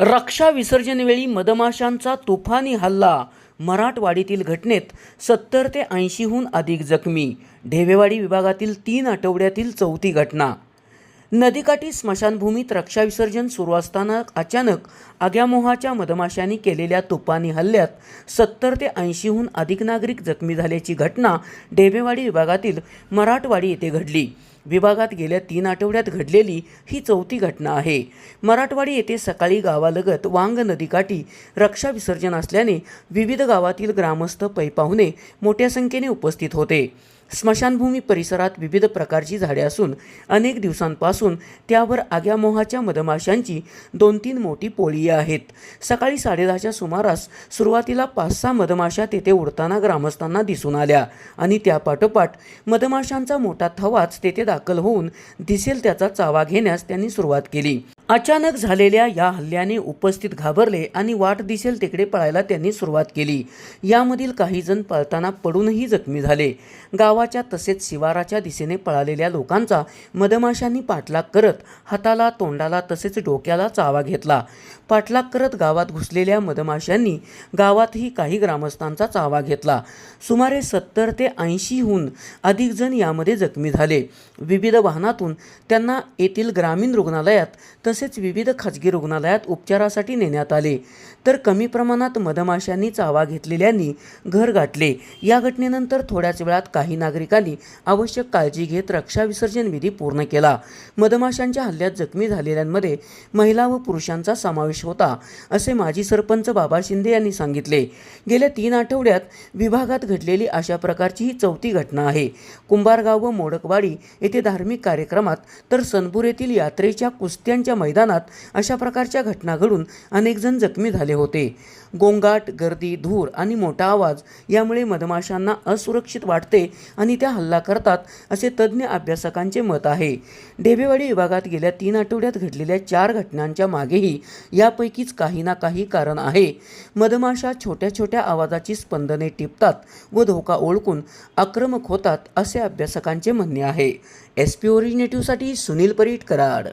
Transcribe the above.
रक्षा विसर्जनवेळी मधमाशांचा तुफानी हल्ला. मराठवाडीतील घटनेत सत्तर ते ऐंशीहून अधिक जखमी. ढेवेवाडी विभागातील तीन आठवड्यातील चौथी घटना. नदीकाठी स्मशानभूमीत रक्षा विसर्जन सुरू असताना अचानक आग्यामोहाच्या मधमाशांनी केलेल्या तुपानी हल्ल्यात सत्तर ते ऐंशीहून अधिक नागरिक जखमी झाल्याची घटना ढेबेवाडी विभागातील मराठवाडी येथे घडली. विभागात गेल्या तीन आठवड्यात घडलेली ही चौथी घटना आहे. मराठवाडी येथे सकाळी गावालगत वांग नदीकाठी रक्षा विसर्जन असल्याने विविध गावातील ग्रामस्थ पै पाहुणे मोठ्या संख्येने उपस्थित होते. स्मशानभूमी परिसरात विविध प्रकारची झाडे असून अनेक दिवसांपासून त्यावर आग्यामोहाच्या मधमाशांची दोन तीन मोठी पोळी आहेत. सकाळी साडेदहाच्या सुमारास सुरुवातीला पाच सहा मधमाशा तेथे उडताना ग्रामस्थांना दिसून आल्या आणि त्यापाठोपाठ मधमाशांचा मोठा थवाच तेथे दाखल होऊन दिसेल त्याचा चावा घेण्यास त्यांनी सुरुवात केली. अचानक झालेल्या या हल्ल्याने उपस्थित घाबरले आणि वाट दिसेल तिकडे पळायला त्यांनी सुरुवात केली. यामधील काही जण पळताना पडूनही जखमी झाले. गावाच्या तसेच शिवाराच्या दिशेने पळालेल्या लोकांचा मधमाशांनी पाठलाग करत हाताला तोंडाला तसेच डोक्याला चावा घेतला. पाठलाग करत गावात घुसलेल्या मधमाशांनी गावातही काही ग्रामस्थांचा चावा घेतला. सुमारे सत्तर ते ऐंशीहून अधिक जण यामध्ये जखमी झाले. विविध वाहनातून त्यांना येथील ग्रामीण रुग्णालयात तसेच विविध खाजगी रुग्णालयात उपचारासाठी नेण्यात आले. तर कमी प्रमाणात मधमाशांनी चावा घेतलेल्यांनी घर गाठले. या घटनेनंतर थोड्याच वेळात काही नागरिकांनी आवश्यक काळजी घेत रक्षा विसर्जन विधी पूर्ण केला. मधमाशांच्या हल्ल्यात जखमी झालेल्यांमध्ये महिला व पुरुषांचा समावेश होता असे माजी सरपंच बाबा शिंदे यांनी सांगितले. गेल्या तीन आठवड्यात विभागात घडलेली अशा प्रकारची ही चौथी घटना आहे. कुंभारगाव व मोडकवाडी येथे धार्मिक कार्यक्रमात तर सनपूर येथील यात्रेच्या कुस्त्यांच्या मैदानात अशा प्रकारच्या घटना घडून अनेकजण जखमी झाले होते. गोंगाट गर्दी धूर आणि मोठा आवाज यामुळे मधमाशांना असुरक्षित वाटते आणि त्या हल्ला करतात असे तज्ज्ञ अभ्यासकांचे मत आहे. डेबेवाडी विभागात गेल्या तीन आठवड्यात घडलेल्या चार घटनांच्या मागेही यापैकीच काही ना काही कारण आहे. मधमाशा छोट्या छोट्या आवाजाची स्पंदने टिपतात व धोका ओळखून आक्रमक होतात असे अभ्यासकांचे म्हणणे आहे. एस पी ओरिजिनेटिव्हसाठी सुनील परीट कराड.